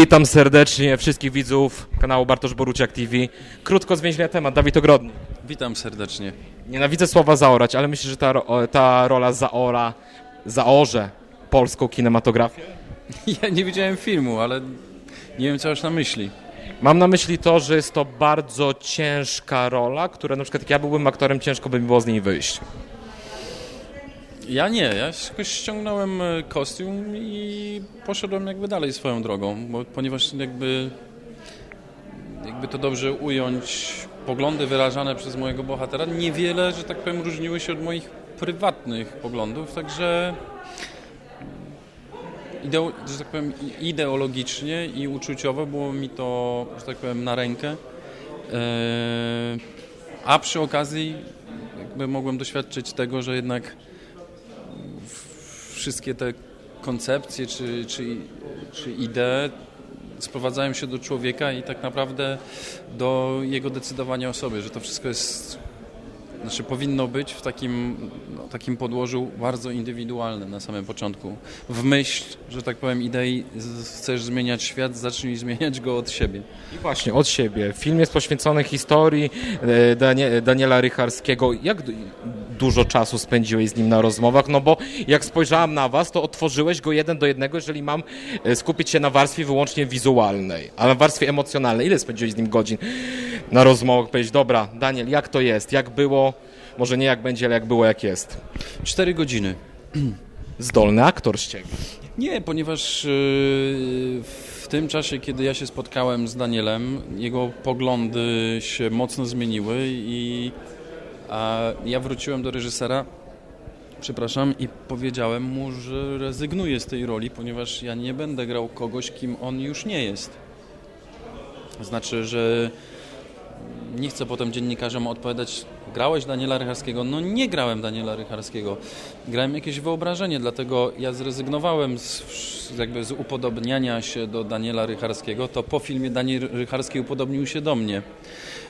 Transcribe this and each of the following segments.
Witam serdecznie wszystkich widzów kanału Bartosz Boruciak TV. Krótko zwięźle temat, Dawid Ogrodny. Witam serdecznie. Nienawidzę słowa zaorać, ale myślę, że ta, ro- ta rola zaora, zaorze polską kinematografię. Ja nie widziałem filmu, ale nie wiem, co masz na myśli. Mam na myśli to, że jest to bardzo ciężka rola, która na przykład jak ja byłbym aktorem, ciężko by mi było z niej wyjść. Ja nie, ja jakoś ściągnąłem e, kostium i poszedłem jakby dalej swoją drogą, bo, ponieważ jakby, jakby to dobrze ująć, poglądy wyrażane przez mojego bohatera niewiele, że tak powiem, różniły się od moich prywatnych poglądów, także ideo, że tak powiem, ideologicznie i uczuciowo było mi to, że tak powiem, na rękę. Eee, A przy okazji jakby mogłem doświadczyć tego, że jednak wszystkie te koncepcje czy, czy, czy idee sprowadzają się do człowieka i tak naprawdę do jego decydowania o sobie, że to wszystko jest, znaczy powinno być w takim, no, takim podłożu bardzo indywidualnym na samym początku. W myśl, że tak powiem, idei chcesz zmieniać świat, zacznij zmieniać go od siebie. I właśnie, od siebie. Film jest poświęcony historii e, Danie, Daniela Rycharskiego. Jak du- dużo czasu spędziłeś z nim na rozmowach? No bo jak spojrzałem na was, to otworzyłeś go jeden do jednego, jeżeli mam e, skupić się na warstwie wyłącznie wizualnej, a na warstwie emocjonalnej. Ile spędziłeś z nim godzin na rozmowach? Powiedzieć, dobra, Daniel, jak to jest? Jak było? Może nie jak będzie, ale jak było, jak jest. Cztery godziny. Zdolny aktor z ciebie. Nie, ponieważ yy, w tym czasie, kiedy ja się spotkałem z Danielem, jego poglądy się mocno zmieniły i a ja wróciłem do reżysera, przepraszam, i powiedziałem mu, że rezygnuję z tej roli, ponieważ ja nie będę grał kogoś, kim on już nie jest. Znaczy, że nie chcę potem dziennikarzom odpowiadać, grałeś Daniela Rycharskiego? No nie grałem Daniela Rycharskiego. Grałem jakieś wyobrażenie, dlatego ja zrezygnowałem z, jakby z upodobniania się do Daniela Rycharskiego, to po filmie Daniel Rycharski upodobnił się do mnie.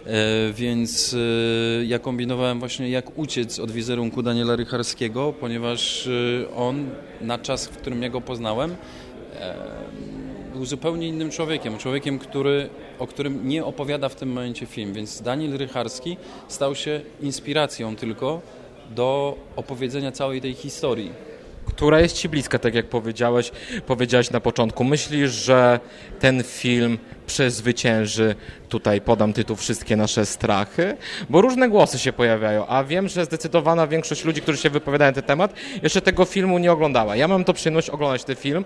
E, więc e, ja kombinowałem właśnie jak uciec od wizerunku Daniela Rycharskiego, ponieważ e, on na czas, w którym ja go poznałem, był zupełnie innym człowiekiem, człowiekiem, który, o którym nie opowiada w tym momencie film, więc Daniel Rycharski stał się inspiracją tylko do opowiedzenia całej tej historii. która jest Ci bliska, tak jak powiedziałeś, powiedziałeś na początku. Myślisz, że ten film przezwycięży, tutaj podam tytuł, wszystkie nasze strachy? Bo różne głosy się pojawiają, a wiem, że zdecydowana większość ludzi, którzy się wypowiadają na ten temat, jeszcze tego filmu nie oglądała. Ja mam to przyjemność oglądać ten film,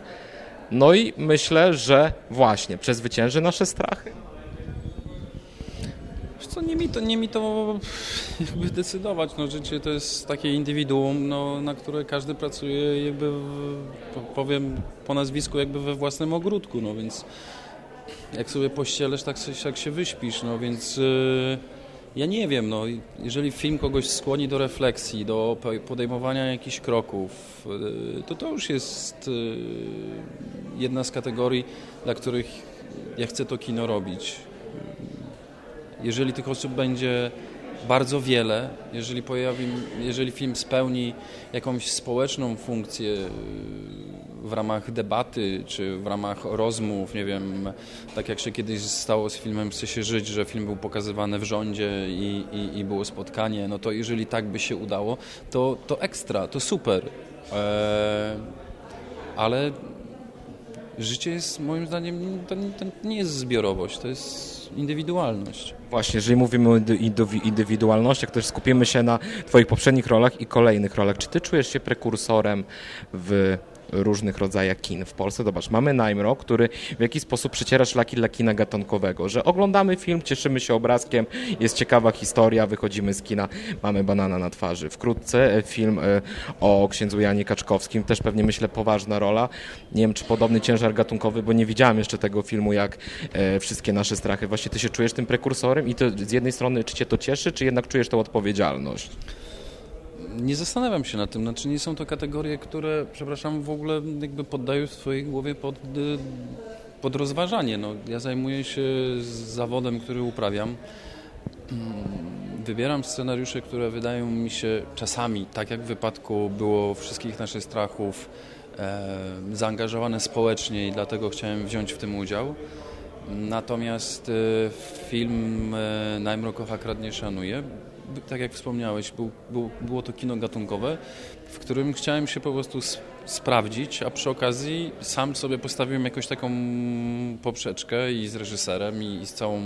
no i myślę, że właśnie przezwycięży nasze strachy. Co nie mi to, nie mi to jakby decydować. No, życie to jest takie indywiduum, no, na które każdy pracuje jakby, powiem po nazwisku, jakby we własnym ogródku, no więc jak sobie pościelesz, tak tak się wyśpisz, no więc yy, ja nie wiem, no jeżeli film kogoś skłoni do refleksji, do po- podejmowania jakichś kroków, yy, to to już jest yy, jedna z kategorii, dla których ja chcę to kino robić. Jeżeli tych osób będzie bardzo wiele, jeżeli, pojawi, jeżeli film spełni jakąś społeczną funkcję yy, w ramach debaty czy w ramach rozmów, nie wiem, tak jak się kiedyś stało z filmem Chce się żyć, że film był pokazywany w rządzie i, i, i było spotkanie, no to jeżeli tak by się udało, to, to ekstra, to super. Eee, ale życie jest moim zdaniem, to, to nie jest zbiorowość, to jest indywidualność. Właśnie, jeżeli mówimy o indy- indywi- indywidualnościach, też skupimy się na Twoich poprzednich rolach i kolejnych rolach. Czy Ty czujesz się prekursorem w różnych rodzajach kin w Polsce? Zobacz, mamy Najmro, który w jakiś sposób przeciera szlaki dla kina gatunkowego, że oglądamy film, cieszymy się obrazkiem, jest ciekawa historia, wychodzimy z kina, mamy banana na twarzy. Wkrótce e, film e, o księdzu Janie Kaczkowskim, też pewnie myślę poważna rola. Nie wiem, czy podobny ciężar gatunkowy, bo nie widziałem jeszcze tego filmu jak e, Wszystkie nasze strachy. Właśnie Ty się czujesz tym prekursorem i to z jednej strony, czy Cię to cieszy, czy jednak czujesz tą odpowiedzialność? Nie zastanawiam się nad tym, znaczy nie są to kategorie, które, przepraszam, w ogóle jakby poddaję w swojej głowie pod, y, pod rozważanie. No, ja zajmuję się zawodem, który uprawiam. Mm, Wybieram scenariusze, które wydają mi się czasami, tak jak w wypadku było wszystkich naszych strachów, e, zaangażowane społecznie i dlatego chciałem wziąć w tym udział. Natomiast e, film e, Najmro kocha, kradnie, szanuje. Tak jak wspomniałeś, był, był, było to kino gatunkowe, w którym chciałem się po prostu sprawdzić, a przy okazji sam sobie postawiłem jakąś taką poprzeczkę i z reżyserem, i, i z całą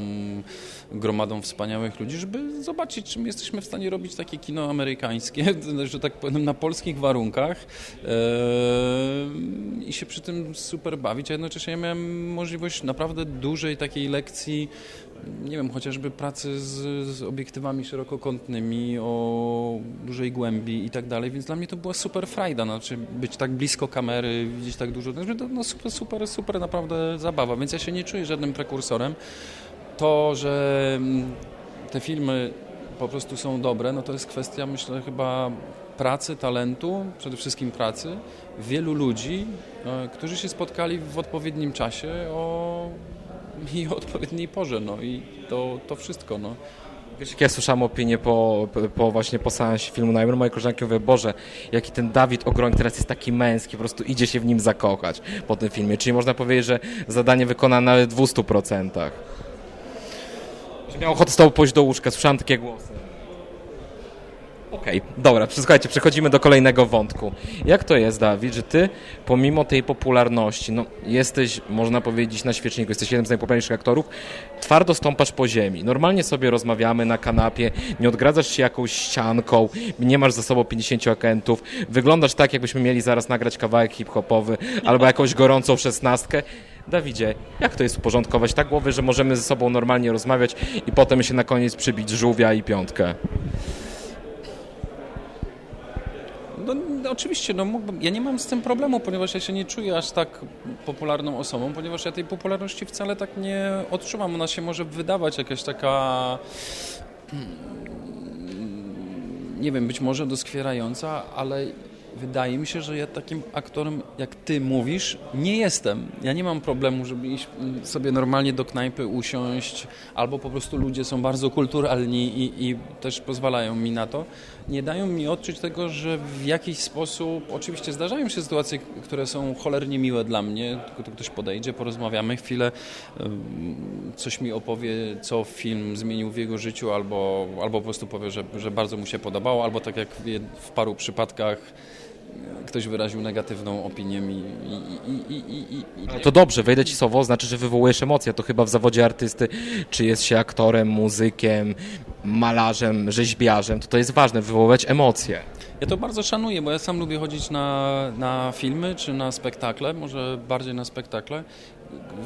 gromadą wspaniałych ludzi, żeby zobaczyć, czy my jesteśmy w stanie robić takie kino amerykańskie, że tak powiem, na polskich warunkach eee, i się przy tym super bawić, a jednocześnie ja miałem możliwość naprawdę dużej takiej lekcji, nie wiem, chociażby pracy z, z obiektywami szerokokątnymi, o dużej głębi i tak dalej, więc dla mnie to była super frajda, znaczy być tak blisko kamery, widzieć tak dużo, znaczy to no super, super, super naprawdę zabawa, więc ja się nie czuję żadnym prekursorem. To, że mm, te filmy po prostu są dobre, no to jest kwestia, myślę, chyba pracy, talentu, przede wszystkim pracy, wielu ludzi, e, którzy się spotkali w odpowiednim czasie o, i o odpowiedniej porze, no i to, to wszystko, no. Wiesz, jak ja słyszałem opinię po, po właśnie po seansie filmu Najmro, moje koleżanki mówią, Boże, jaki ten Dawid Ogroń teraz jest taki męski, po prostu idzie się w nim zakochać po tym filmie. Czyli można powiedzieć, że zadanie wykonane w 200%. Że miał ochotę z tobą pójść do łóżka, słyszałem takie głosy. Okej, dobra, słuchajcie, przechodzimy do kolejnego wątku. Jak to jest, Dawid, że ty pomimo tej popularności, no jesteś, można powiedzieć, na świeczniku, jesteś jednym z najpopularniejszych aktorów, twardo stąpasz po ziemi. Normalnie sobie rozmawiamy na kanapie, nie odgradzasz się jakąś ścianką, nie masz za sobą 50 agentów, wyglądasz tak, jakbyśmy mieli zaraz nagrać kawałek hip-hopowy albo jakąś gorącą szesnastkę. Dawidzie, jak to jest uporządkować tak głowy, że możemy ze sobą normalnie rozmawiać i potem się na koniec przybić żółwia i piątkę? Oczywiście, no, mógłbym, ja nie mam z tym problemu, ponieważ ja się nie czuję aż tak popularną osobą, ponieważ ja tej popularności wcale tak nie odczuwam. Ona się może wydawać jakaś taka, mm, nie wiem, być może doskwierająca, ale wydaje mi się, że ja takim aktorem, jak ty mówisz, nie jestem. Ja nie mam problemu, żeby iść sobie normalnie do knajpy, usiąść, albo po prostu ludzie są bardzo kulturalni i, i też pozwalają mi na to. Nie dają mi odczuć tego, że w jakiś sposób, oczywiście zdarzają się sytuacje, które są cholernie miłe dla mnie, tylko to ktoś podejdzie, porozmawiamy chwilę, coś mi opowie, co film zmienił w jego życiu, albo, albo po prostu powie, że, że bardzo mu się podobało, albo tak jak w paru przypadkach ktoś wyraził negatywną opinię i, i, i, i, i, i Ale to dobrze, wejdę ci słowo, znaczy, że wywołujesz emocje. To chyba w zawodzie artysty, czy jest się aktorem, muzykiem, malarzem, rzeźbiarzem, to to jest ważne, wywoływać emocje. Ja to bardzo szanuję, bo ja sam lubię chodzić na, na filmy czy na spektakle, może bardziej na spektakle,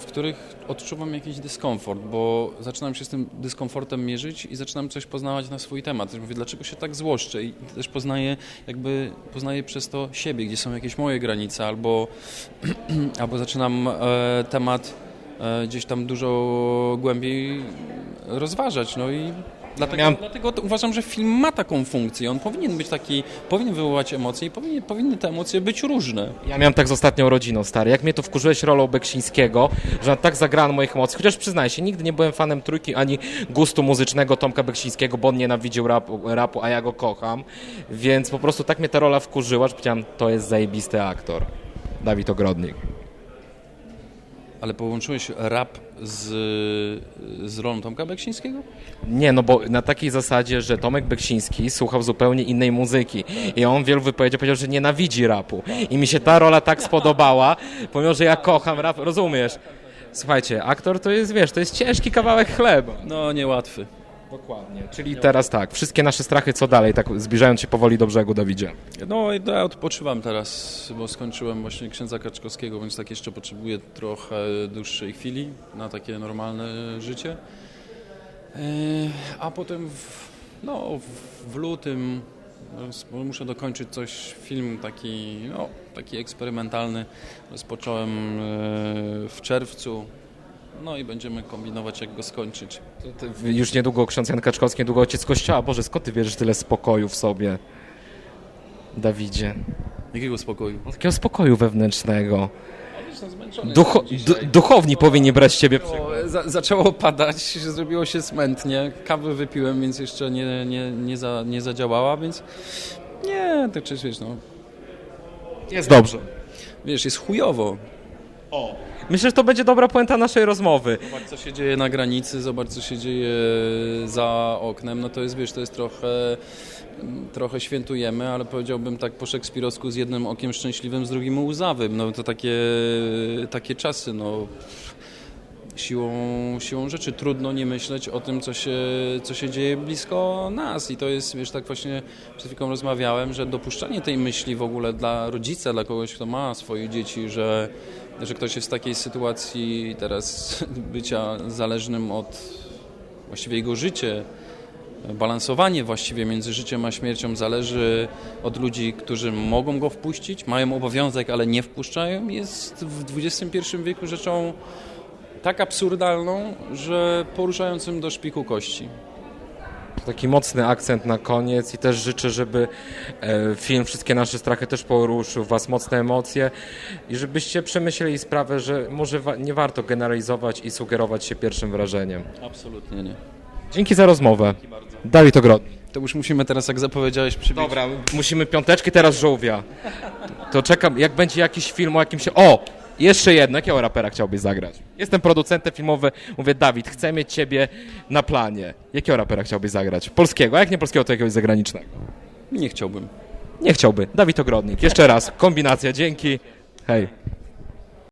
w których odczuwam jakiś dyskomfort, bo zaczynam się z tym dyskomfortem mierzyć i zaczynam coś poznawać na swój temat. Mówię, dlaczego się tak złoszczę i też poznaję jakby, poznaję przez to siebie, gdzie są jakieś moje granice, albo, albo zaczynam e, temat e, gdzieś tam dużo głębiej rozważać, no i Dlatego, Miałem- dlatego uważam, że film ma taką funkcję. On powinien być taki, powinien wywołać emocje i powinien, powinny te emocje być różne. Ja miałem tak z ostatnią rodziną, stary. Jak mnie to wkurzyłeś rolą Beksińskiego, że tak zagrano moich emocji. Chociaż przyznaję się, nigdy nie byłem fanem trójki ani gustu muzycznego Tomka Beksińskiego, bo on nienawidził rapu, rapu, a ja go kocham. Więc po prostu tak mnie ta rola wkurzyła, że powiedziałem, to jest zajebisty aktor. Dawid Ogrodnik. Ale połączyłeś rap z, z rolą Tomka Beksińskiego? Nie, no bo na takiej zasadzie, że Tomek Beksiński słuchał zupełnie innej muzyki i on w wielu wypowiedziach powiedział, że nienawidzi rapu. I mi się ta rola tak spodobała, pomimo, że ja kocham rap, rozumiesz? Słuchajcie, aktor to jest, wiesz, to jest ciężki kawałek chleba. No, niełatwy. Dokładnie. Czyli teraz tak, wszystkie nasze strachy, co dalej, tak zbliżając się powoli do brzegu, Dawidzie. No i ja odpoczywam teraz, bo skończyłem właśnie księdza Kaczkowskiego, więc tak jeszcze potrzebuję trochę dłuższej chwili na takie normalne życie. Yy, A potem w, no, w, lutym no, muszę dokończyć coś, film taki, no, taki eksperymentalny. Rozpocząłem yy, w czerwcu. No i będziemy kombinować, jak go skończyć. Już niedługo ksiądz Jan Kaczkowski, niedługo ojciec kościoła. Boże, skąd ty wierzysz tyle spokoju w sobie, Dawidzie? Jakiego spokoju? Takiego spokoju wewnętrznego. Ducho, duchowni powinni brać ciebie przykład. Za, zaczęło padać, zrobiło się smętnie. Kawy wypiłem, więc jeszcze nie, nie, nie, za, nie zadziałała, więc nie, tak czy wiesz, no. Jest dobrze. wiesz, jest chujowo. Myślę, że to będzie dobra puenta naszej rozmowy. Zobacz, co się dzieje na granicy, zobacz, co się dzieje za oknem. No to jest, wiesz, to jest trochę, trochę świętujemy, ale powiedziałbym tak po szekspirowsku z jednym okiem szczęśliwym, z drugim łzawym. No to takie, takie czasy, no siłą, siłą rzeczy trudno nie myśleć o tym, co się, co się dzieje blisko nas. I to jest, wiesz, tak właśnie przed chwilą rozmawiałem, że dopuszczanie tej myśli w ogóle dla rodzica, dla kogoś, kto ma swoje dzieci, że, że ktoś jest w takiej sytuacji teraz bycia zależnym od właściwie jego życie, balansowanie właściwie między życiem a śmiercią zależy od ludzi, którzy mogą go wpuścić, mają obowiązek, ale nie wpuszczają, jest w XXI wieku rzeczą tak absurdalną, że poruszającym do szpiku kości. Taki mocny akcent na koniec i też życzę, żeby e, film Wszystkie nasze strachy też poruszył Was mocne emocje i żebyście przemyśleli sprawę, że może wa- nie warto generalizować i sugerować się pierwszym wrażeniem. Absolutnie nie. Dzięki za rozmowę. Dawid Ogrodnik. To już musimy teraz, jak zapowiedziałeś, przybić. Dobra, musimy piąteczki, teraz żółwia. To czekam, jak będzie jakiś film o jakimś... O! Jeszcze jedno, jakiego rapera chciałbyś zagrać? Jestem producentem filmowy, mówię, Dawid, chcę mieć ciebie na planie. Jakiego rapera chciałbyś zagrać? Polskiego, a jak nie polskiego, to jakiegoś zagranicznego. Nie chciałbym. Nie chciałby. Dawid Ogrodnik. Jeszcze raz, kombinacja, dzięki. Hej.